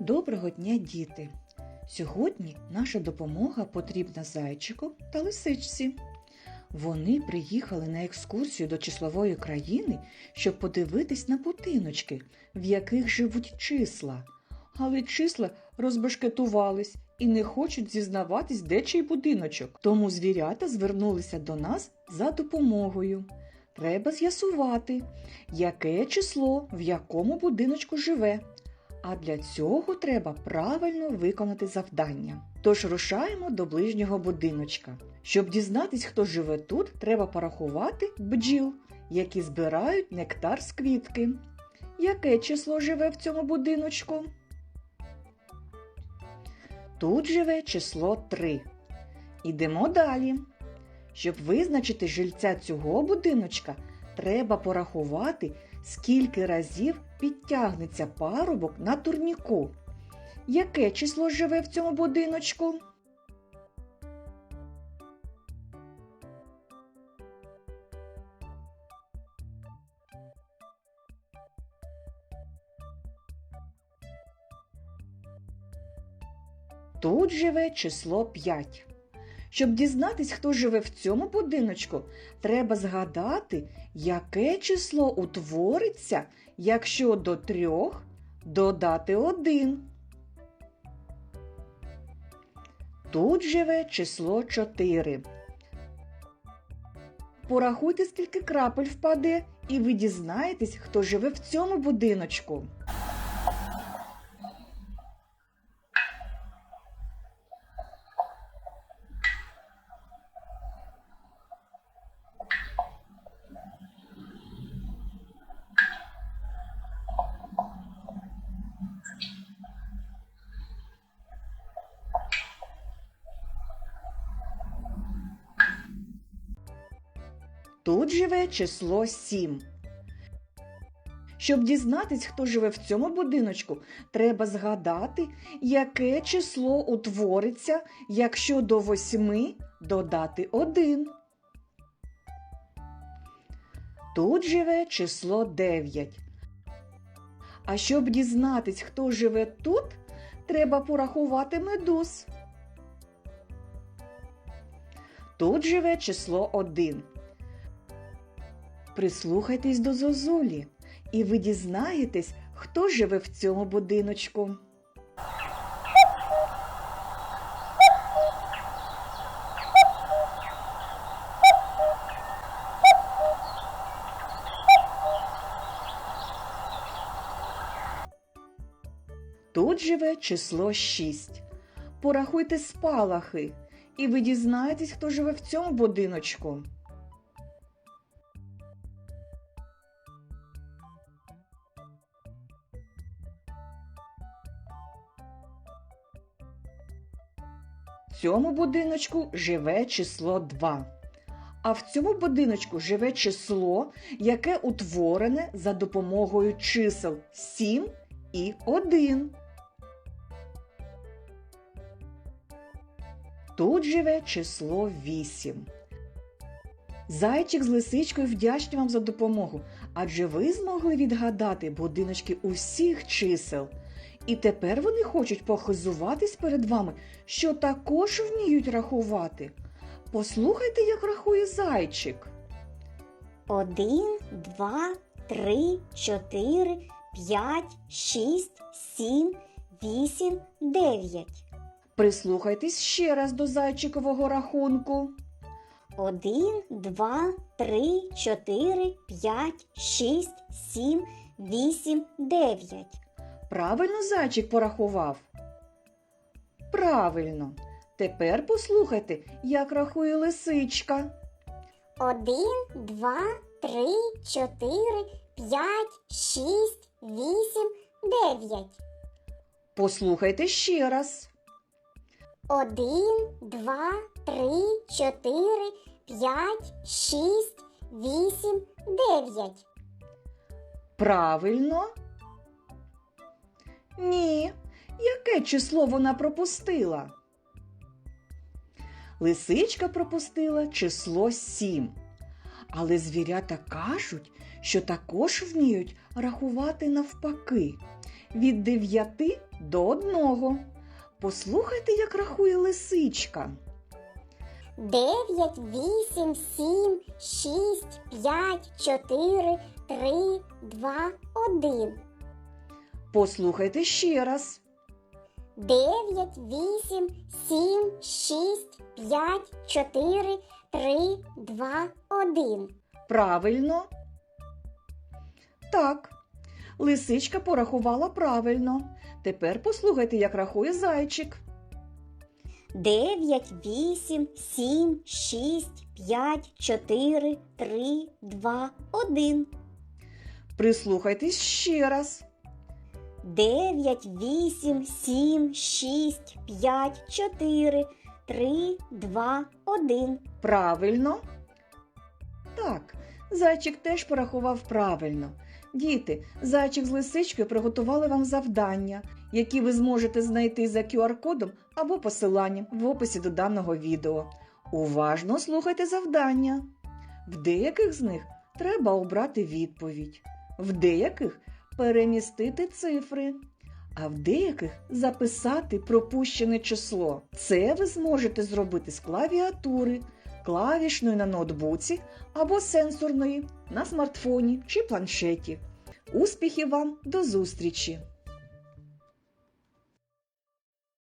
Доброго дня, діти! Сьогодні наша допомога потрібна зайчику та лисичці. Вони приїхали на екскурсію до числової країни, щоб подивитись на будиночки, в яких живуть числа. Але числа розбашкетувались і не хочуть зізнаватись, де чий будиночок. Тому звірята звернулися до нас за допомогою. Треба з'ясувати, яке число в якому будиночку живе. А для цього треба правильно виконати завдання. Тож рушаємо до ближнього будиночка. Щоб дізнатись, хто живе тут, треба порахувати бджіл, які збирають нектар з квітки. Яке число живе в цьому будиночку? Тут живе число 3. Ідемо далі. Щоб визначити жильця цього будиночка, треба порахувати, скільки разів підтягнеться парубок на турніку. Яке число живе в цьому будиночку? Тут живе число 5. Щоб дізнатись, хто живе в цьому будиночку, треба згадати, яке число утвориться, якщо до трьох додати один. Тут живе число 4. Порахуйте, скільки крапель впаде, і ви дізнаєтесь, хто живе в цьому будиночку. Тут живе число 7. Щоб дізнатись, хто живе в цьому будиночку, треба згадати, яке число утвориться, якщо до 8 додати 1. Тут живе число 9. А щоб дізнатись, хто живе тут, треба порахувати медуз. Тут живе число 1. Прислухайтесь до зозулі, і ви дізнаєтесь, хто живе в цьому будиночку. Тут живе число 6. Порахуйте спалахи, і ви дізнаєтесь, хто живе в цьому будиночку. Цьому будиночку живе число 2. А в цьому будиночку живе число, яке утворене за допомогою чисел 7 і 1. Тут живе число 8. Зайчик з лисичкою вдячні вам за допомогу, адже ви змогли відгадати будиночки усіх чисел. І тепер вони хочуть похизуватись перед вами, що також вміють рахувати. Послухайте, як рахує зайчик. Один, два, три, чотири, п'ять, шість, сім, вісім, дев'ять. Прислухайтесь ще раз до зайчикового рахунку. Один, два, три, чотири, п'ять, шість, сім, вісім, дев'ять. Правильно зайчик порахував? Правильно. Тепер послухайте, як рахує лисичка. Один, два, три, чотири, п'ять, шість, вісім, дев'ять. Послухайте ще раз. Один, два, три, чотири, п'ять, шість, вісім, дев'ять. Правильно? Ні. Яке число вона пропустила? Лисичка пропустила число 7. Але звірята кажуть, що також вміють рахувати навпаки від 9 до одного. Послухайте, як рахує лисичка. 9, 8, 7, 6, 5, 4, 3, 2, 1. Послухайте ще раз. 9, 8, 7, 6, 5, 4, 3, 2, 1. Правильно. Так. Лисичка порахувала правильно. Тепер послухайте, як рахує зайчик. 9, 8, 7, 6, 5, 4, 3, 2, 1. Прислухайтесь ще раз. 9, 8, 7, 6, 5, 4, 3, 2, 1. Правильно? Так, зайчик теж порахував правильно. Діти, зайчик з лисичкою приготували вам завдання, які ви зможете знайти за QR-кодом або посиланням в описі до даного відео. Уважно слухайте завдання. В деяких з них треба обрати відповідь, в деяких перемістити цифри, а в деяких записати пропущене число. Це ви зможете зробити з клавіатури, клавішної на ноутбуці або сенсорної на смартфоні чи планшеті. Успіхів вам до зустрічі!